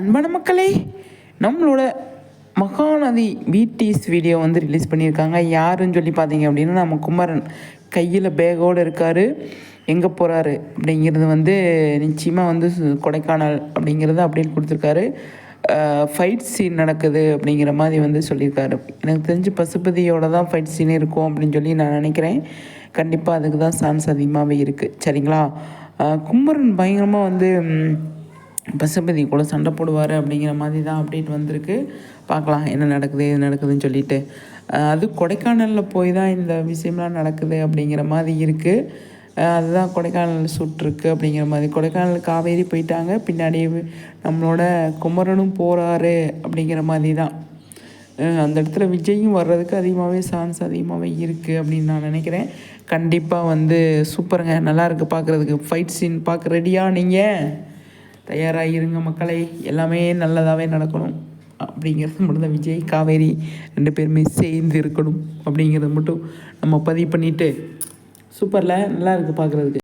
அன்பான மக்களே நம்மளோட மகாநதி பிடிஎஸ் வீடியோ வந்து ரிலீஸ் பண்ணியிருக்காங்க. யாருன்னு சொல்லி பார்த்தீங்க அப்படின்னா நம்ம குமரன் கையில் பேக்கோடு இருக்கார். எங்கே போகிறாரு அப்படிங்கிறது வந்து நிச்சயமாக வந்து சு- கொடைக்கானல் அப்படிங்கிறது அப்படின்னு கொடுத்துருக்காரு. ஃபைட் சீன் நடக்குது அப்படிங்கிற மாதிரி வந்து சொல்லியிருக்காரு. எனக்கு தெரிஞ்சு பசுபதியோட தான் ஃபைட் சீன் இருக்கும் அப்படின்னு சொல்லி நான் நினைக்கிறேன். கண்டிப்பாக அதுக்கு தான் சான்ஸ் அதிகமாகவே இருக்குது சரிங்களா? கும்பரன் குமரன் பயங்கரமாக வந்து பசுபதி கூட சண்டை போடுவார் அப்படிங்கிற மாதிரி தான் அப்டேட் வந்திருக்கு. பார்க்கலாம் என்ன நடக்குது எது நடக்குதுன்னு சொல்லிட்டு. அது கொடைக்கானலில் போய் தான் இந்த விஷயம்லாம் நடக்குது அப்படிங்கிற மாதிரி இருக்குது அதுதான் கொடைக்கானல் சுற்றுருக்கு அப்படிங்கிற மாதிரி. கொடைக்கானல் காவேரி போயிட்டாங்க பின்னாடி நம்மளோட குமரனும் போகிறாரு அப்படிங்கிற மாதிரி தான் அந்த இடத்துல விஜயும் வர்றதுக்கு அதிகமாகவே சான்ஸ் அதிகமாகவே இருக்குது அப்படின்னு நான் நினைக்கிறேன். கண்டிப்பாக வந்து சூப்பருங்க நல்லாயிருக்கு பார்க்குறதுக்கு ஃபைட் சீன் பார்க்க ரெடியாக நீங்கள் தயாராக இருங்க மக்களை. எல்லாமே நல்லதாகவே நடக்கணும். அப்படிங்கிறது மட்டும் தான் விஜய் காவேரி ரெண்டு பேருமே சேர்ந்து இருக்கணும். அப்படிங்கிறத மட்டும் நம்ம பதிவு பண்ணிவிட்டு சூப்பரில் நல்லா இருக்குது பார்க்குறதுக்கு